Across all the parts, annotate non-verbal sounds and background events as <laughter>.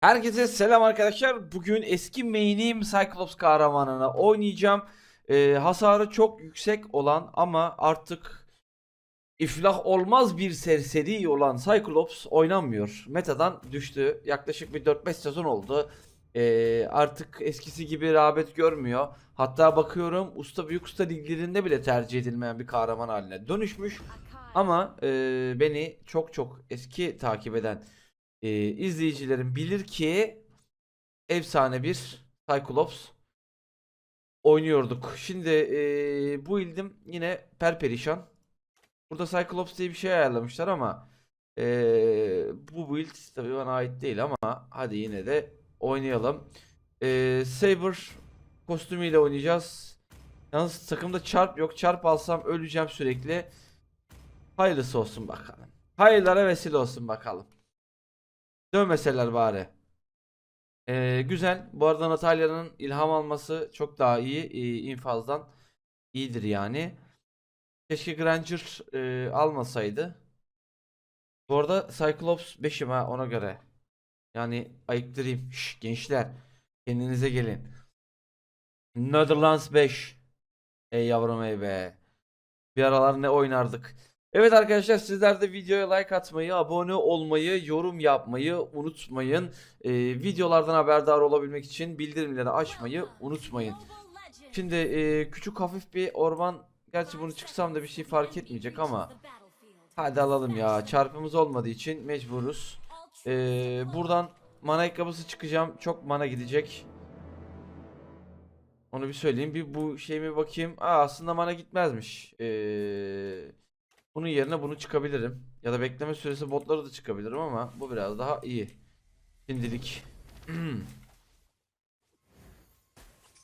Herkese selam arkadaşlar. Bugün eski main'im Cyclops kahramanına oynayacağım. Ee, hasarı çok yüksek olan ama artık iflah olmaz bir serseri olan Cyclops oynanmıyor. Metadan düştü. Yaklaşık bir 4-5 sezon oldu. Ee, artık eskisi gibi rağbet görmüyor. Hatta bakıyorum usta büyük usta liglerinde bile tercih edilmeyen bir kahraman haline dönüşmüş. Ama e, beni çok çok eski takip eden e, izleyicilerim bilir ki efsane bir Cyclops oynuyorduk. Şimdi e, bu ildim yine perperişan. Burada Cyclops diye bir şey ayarlamışlar ama e, bu build tabii bana ait değil ama hadi yine de oynayalım. E, Saber kostümüyle oynayacağız. Yalnız takımda çarp yok. Çarp alsam öleceğim sürekli. Hayırlısı olsun bakalım. Hayırlara vesile olsun bakalım. Dövmeseler bari. Ee, güzel. Bu arada Natalya'nın ilham alması çok daha iyi. Ee, infazdan iyidir yani. Keşke Granger e, almasaydı. Bu arada Cyclops 5'im ha ona göre. Yani ayıktırayım. Şş, gençler. Kendinize gelin. Netherlands 5. Ey yavrum ey be. Bir aralar ne oynardık. Evet arkadaşlar sizler de videoya like atmayı, abone olmayı, yorum yapmayı unutmayın. Ee, videolardan haberdar olabilmek için bildirimleri açmayı unutmayın. Şimdi e, küçük hafif bir orman, gerçi bunu çıksam da bir şey fark etmeyecek ama hadi alalım ya. Çarpımız olmadığı için mecburuz. Ee, buradan mana ayakkabısı çıkacağım. Çok mana gidecek. Onu bir söyleyeyim. Bir bu şeyime bakayım. Aa, aslında mana gitmezmiş. Ee, bunun yerine bunu çıkabilirim. Ya da bekleme süresi botları da çıkabilirim ama bu biraz daha iyi. Şimdilik. <clears throat>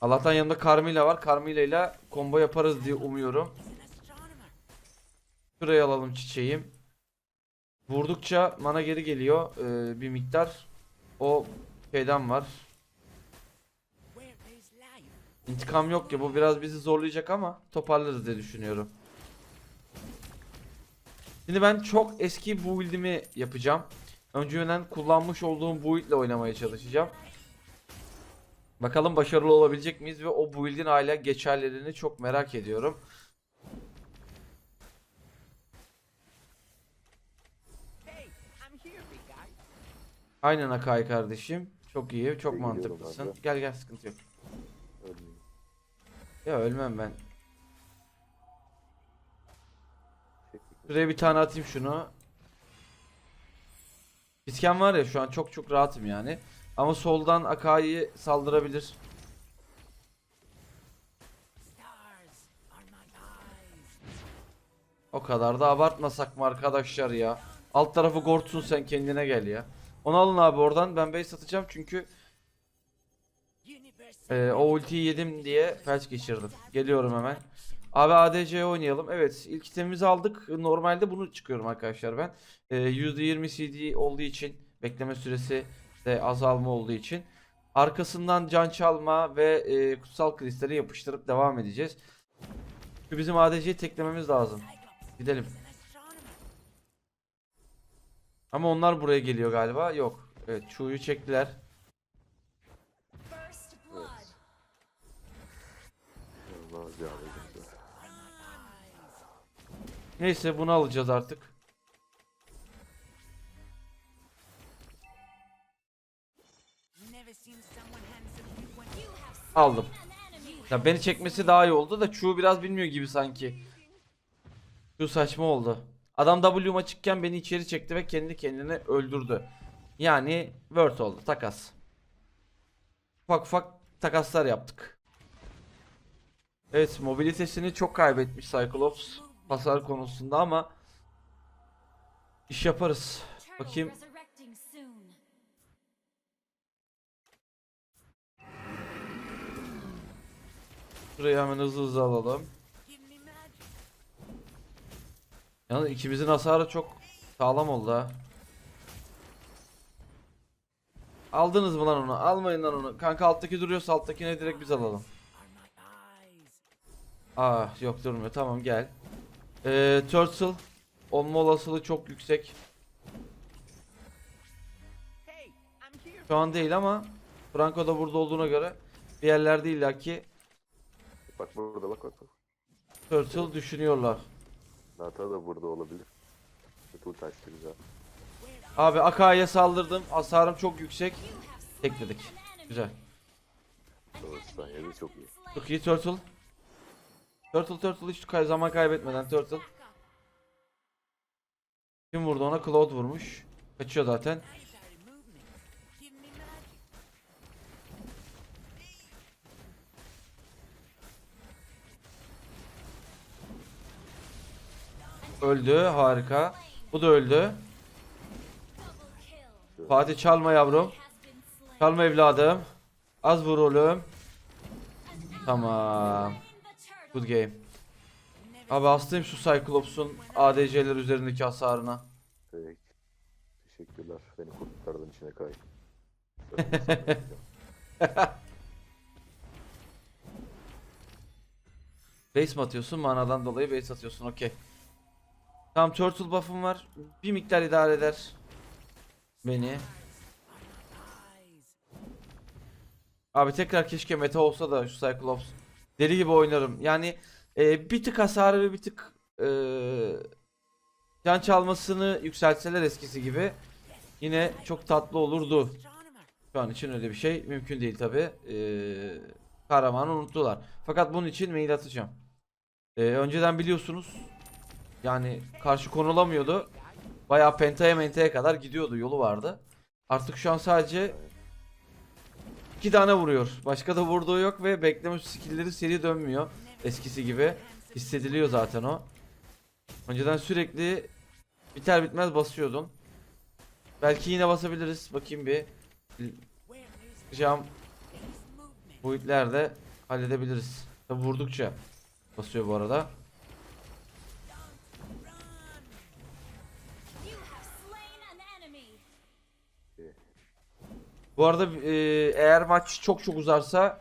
Allah'tan yanımda Carmilla var. Carmilla ile combo yaparız diye umuyorum. Şuraya alalım çiçeğim. Vurdukça mana geri geliyor ee, bir miktar. O şeyden var. İntikam yok ya bu biraz bizi zorlayacak ama toparlarız diye düşünüyorum. Şimdi ben çok eski build'imi yapacağım. Önceden kullanmış olduğum build ile oynamaya çalışacağım. Bakalım başarılı olabilecek miyiz ve o build'in hala geçerlerini çok merak ediyorum. Aynen Akai kardeşim. Çok iyi, çok İyi gidiyorum mantıklısın. abi. Gel gel sıkıntı yok. Ölmeyeyim. Ya ölmem ben. Şuraya bir tane atayım şunu. İsken var ya şu an çok çok rahatım yani. Ama soldan Akai'yi saldırabilir. O kadar da abartmasak mı arkadaşlar ya? Alt tarafı Gort'sun sen kendine gel ya. Onu alın abi oradan ben base satacağım çünkü e, o ultiyi yedim diye felç geçirdim. Geliyorum hemen. Abi ADC oynayalım. Evet ilk itemimizi aldık. Normalde bunu çıkıyorum arkadaşlar ben. Ee, %20 CD olduğu için bekleme süresi de azalma olduğu için. Arkasından can çalma ve e, kutsal kristali yapıştırıp devam edeceğiz. Şu bizim ADC'yi teklememiz lazım. Gidelim. Ama onlar buraya geliyor galiba. Yok. Evet Chu'yu çektiler. Neyse bunu alacağız artık. Aldım. Ya beni çekmesi daha iyi oldu da Chu biraz bilmiyor gibi sanki. Chu saçma oldu. Adam W'm açıkken beni içeri çekti ve kendi kendine öldürdü. Yani word oldu takas. Ufak ufak takaslar yaptık. Evet mobilitesini çok kaybetmiş Cyclops hasar konusunda ama iş yaparız. Bakayım. Şurayı hemen hızlı hızlı alalım. Yalnız ikimizin hasarı çok sağlam oldu ha. Aldınız mı lan onu? Almayın lan onu. Kanka alttaki duruyorsa alttakine direkt biz alalım. Ah yok durmuyor. Tamam gel. Ee, Turtle olma olasılığı çok yüksek. Şu an değil ama Franco da burada olduğuna göre bir yerlerde illaki Bak burada bak bak bak. Turtle düşünüyorlar. Nata da burada olabilir. Kutu taştı güzel. Abi Akai'ye saldırdım. Hasarım çok yüksek. Tekledik. Güzel. Doğrusu çok iyi. Çok iyi Turtle. Turtle Turtle hiç kay- zaman kaybetmeden Turtle. Kim vurdu ona? Cloud vurmuş. Kaçıyor zaten. Öldü. Harika. Bu da öldü. Fatih çalma yavrum. Çalma evladım. Az vur oğlum. Tamam. Good game. Abi hastayım şu Cyclops'un ADC'ler üzerindeki hasarına. Peki. Teşekkürler. Beni kurtardın içine kay. <laughs> Base mi atıyorsun? Manadan dolayı base atıyorsun. Okey. Tamam turtle buff'ım var. Bir miktar idare eder. Beni. Abi tekrar keşke meta olsa da şu Cyclops. Deli gibi oynarım. Yani e, bir tık hasarı ve bir tık e, can çalmasını yükseltseler eskisi gibi yine çok tatlı olurdu. Şu an için öyle bir şey mümkün değil tabi. Ee, kahramanı unuttular. Fakat bunun için mail atacağım. Ee, önceden biliyorsunuz yani karşı konulamıyordu. Bayağı pentaya mentaya kadar gidiyordu yolu vardı. Artık şu an sadece iki tane vuruyor. Başka da vurduğu yok ve bekleme skill'leri seri dönmüyor. Eskisi gibi. Hissediliyor zaten o. Önceden sürekli biter bitmez basıyordun. Belki yine basabiliriz. Bakayım bir. Cam boyutlarda halledebiliriz. Tabi vurdukça basıyor bu arada. Bu arada e, eğer maç çok çok uzarsa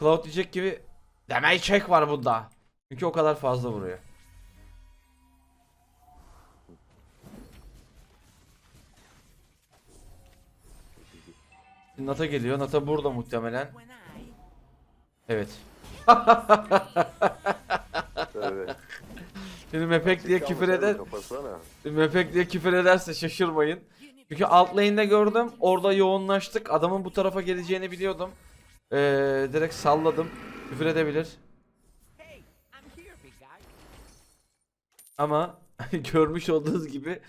Cloud diyecek gibi damage check var bunda. Çünkü o kadar fazla vuruyor. Nata geliyor. Nata burada muhtemelen. Evet. evet. Şimdi Mepek diye küfür eder. Mepek diye küfür ederse şaşırmayın. Çünkü alt lane'de gördüm. Orada yoğunlaştık. Adamın bu tarafa geleceğini biliyordum. Ee, direkt salladım. Küfür edebilir. Ama <laughs> görmüş olduğunuz gibi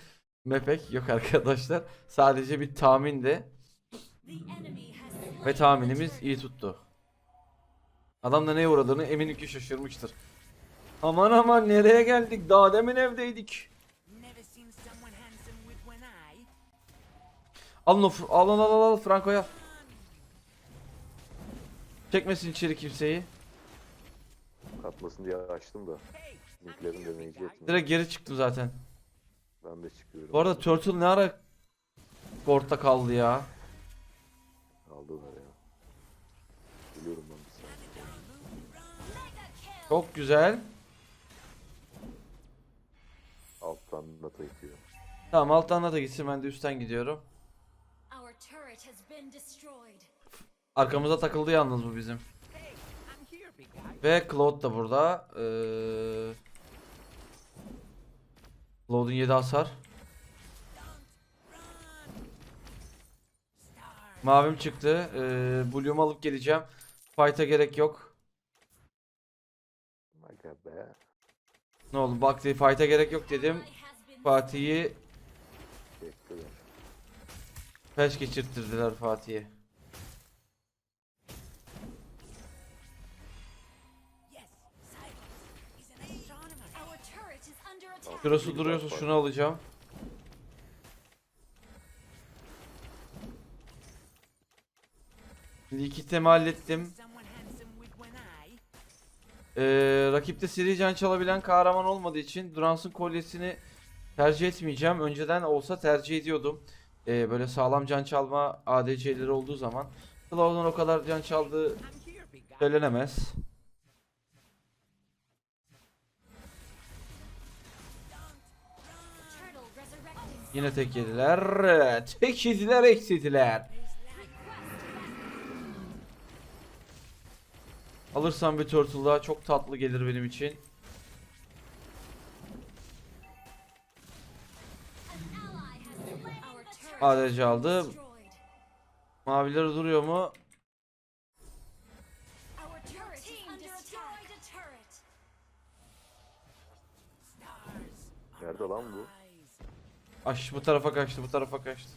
Mepek yok arkadaşlar. Sadece bir tahmindi. Ve tahminimiz iyi tuttu. Adam da neye uğradığını eminim ki şaşırmıştır. Aman aman nereye geldik? Daha demin evdeydik. Alın o fr- al al al Franco'ya. Çekmesin içeri kimseyi. Katmasın diye açtım da. Bizimkilerin deneyici etmiyor. Direkt geri çıktım zaten. Ben de çıkıyorum. Bu arada Turtle ne ara Gort'ta kaldı ya. Aldılar ya. Biliyorum ben bir saniye. Çok güzel. Alttan nata itiyor. Tamam alttan da gitsin ben de üstten gidiyorum. Arkamıza takıldı yalnız bu bizim. Ve Claude da burada. Ee... Claude'un 7 hasar. Mavim çıktı. Ee, Blue'umu alıp geleceğim. Fight'a gerek yok. Ne oldu? Bak fight'a gerek yok dedim. Fatih'i. Peş geçirttirdiler Fatih'e. Şurası duruyorsa şunu alacağım. Şimdi iki temi hallettim. Ee, rakipte seri can çalabilen kahraman olmadığı için Durans'ın kolyesini tercih etmeyeceğim. Önceden olsa tercih ediyordum. Ee, böyle sağlam can çalma ADC'leri olduğu zaman. Cloud'un o kadar can çaldığı söylenemez. Yine tek yediler. Tek yediler eksildiler. Alırsam bir turtle daha çok tatlı gelir benim için. ADC aldı. Mavileri duruyor mu? Nerede lan bu? Aş bu tarafa kaçtı, bu tarafa kaçtı.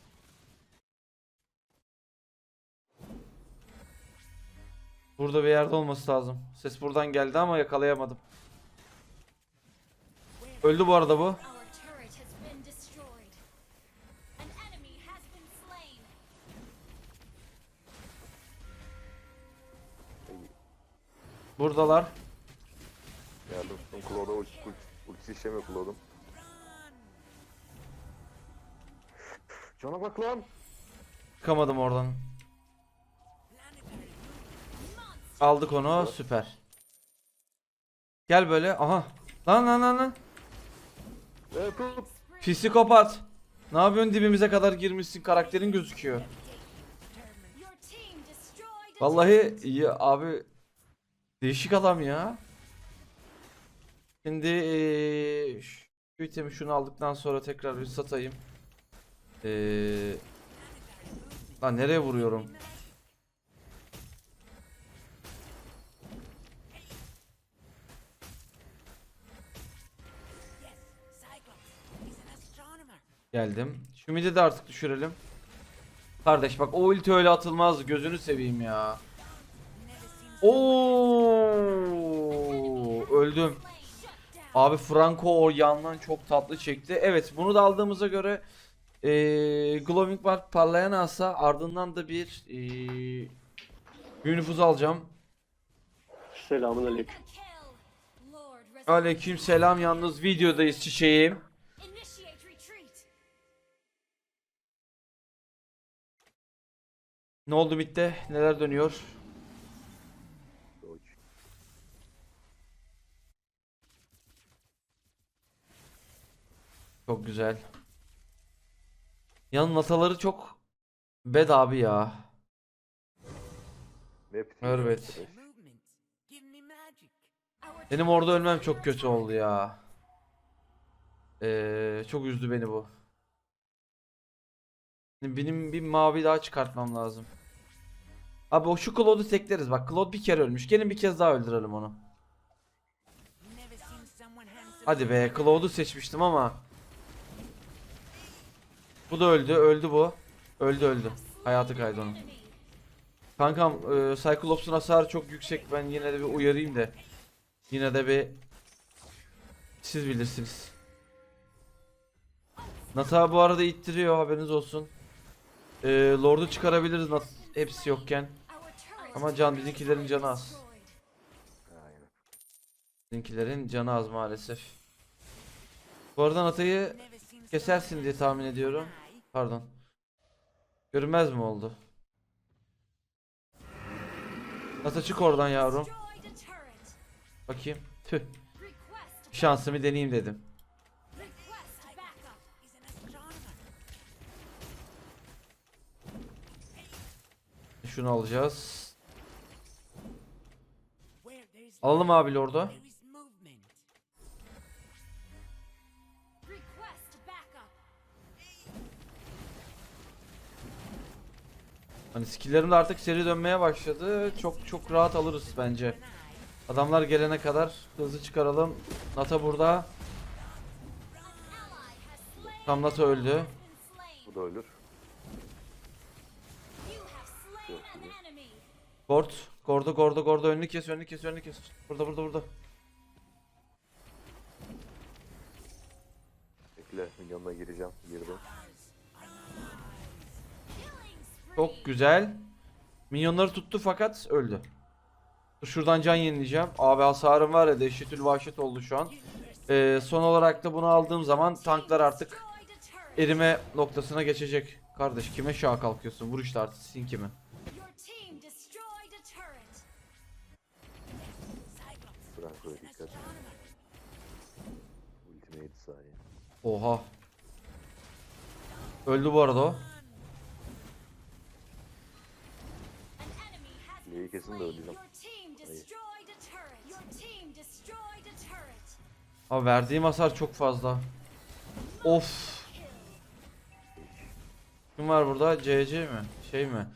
Burada bir yerde olması lazım. Ses buradan geldi ama yakalayamadım. Öldü bu arada bu. Buradalar. Geldim. Claude'a ulti, ulti, işlemiyor Claude'un. Cana bak lan. Çıkamadım oradan. Aldık onu. Süper. Gel böyle. Aha. Lan lan lan lan. Evet. Psikopat. Ne yapıyorsun dibimize kadar girmişsin karakterin gözüküyor. Vallahi iyi abi değişik adam ya. Şimdi şu itemi şunu aldıktan sonra tekrar bir satayım. Eee lan nereye vuruyorum? Geldim. Şu midi de artık düşürelim. Kardeş bak o ulti öyle atılmaz gözünü seveyim ya. Oo öldüm. Abi Franco o yandan çok tatlı çekti. Evet bunu da aldığımıza göre eee Glowing Bark parlayan asa ardından da bir bir nüfuz alacağım. Selamun aleyküm. Aleyküm selam yalnız videodayız çiçeğim. Ne oldu midde? Neler dönüyor? Çok güzel. Yan masaları çok bed abi ya. Evet. Benim orada ölmem çok kötü oldu ya. Ee, çok üzdü beni bu. Benim bir mavi daha çıkartmam lazım. Abi o şu Claude'u tekleriz. Bak Claude bir kere ölmüş. Gelin bir kez daha öldürelim onu. Hadi be Claude'u seçmiştim ama. Bu da öldü. Öldü bu. Öldü öldü. Hayatı kaydı onun. Kankam e, Cyclops'un hasarı çok yüksek. Ben yine de bir uyarayım da. Yine de bir siz bilirsiniz. Nata bu arada ittiriyor haberiniz olsun. E, Lord'u çıkarabiliriz Nat hepsi yokken. Ama can bizimkilerin canı az. Bizimkilerin canı az maalesef. Bu arada Nata'yı kesersin diye tahmin ediyorum. Pardon. Görünmez mi oldu? Nata çık oradan yavrum. Bakayım. Tüh. Şansımı deneyeyim dedim. Şunu alacağız. Alalım abi Lord'u. Hani skill'lerim de artık seri dönmeye başladı. Çok çok rahat alırız bence. Adamlar gelene kadar hızlı çıkaralım. Nata burada. Tam Nata öldü. Bu da ölür. Gord. Gordo gordo gordo önünü kes önünü kes önünü kes. Burada burada burada. Bekle milyonuna gireceğim. Girdim. Çok güzel. Minyonları tuttu fakat öldü. Şuradan can yenileyeceğim. Abi hasarım var ya dehşetül vahşet oldu şu an. Ee, son olarak da bunu aldığım zaman tanklar artık erime noktasına geçecek. Kardeş kime şaha kalkıyorsun? Vur işte artık sin kimi. Franco'ya dikkat. Ultimate. Oha. Öldü bu arada o. destroyed a turret. Abi verdiğim hasar çok fazla. Of. Kim var burada? CC mi? Şey mi?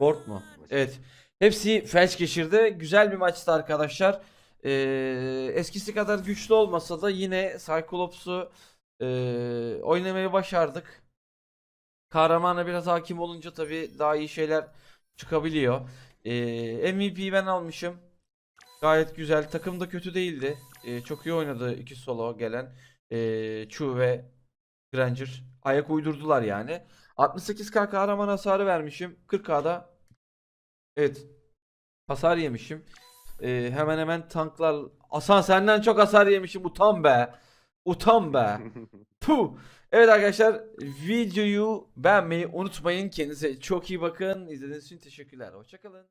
Board mu? Evet. Hepsi felç geçirdi. Güzel bir maçtı arkadaşlar. Ee, eskisi kadar güçlü olmasa da yine Cyclops'u ee, oynamayı başardık. Kahramana biraz hakim olunca tabii daha iyi şeyler çıkabiliyor. Ee, MVP'yi ben almışım. Gayet güzel. Takım da kötü değildi. Ee, çok iyi oynadı iki solo gelen. Ee, Chu ve Granger. Ayak uydurdular yani. 68k kahraman hasarı vermişim. 40k'da evet hasar yemişim. Ee, hemen hemen tanklar Hasan senden çok hasar yemişim. Utan be. Utan be. <laughs> Puh. Evet arkadaşlar videoyu beğenmeyi unutmayın. Kendinize çok iyi bakın. İzlediğiniz için teşekkürler. Hoşçakalın.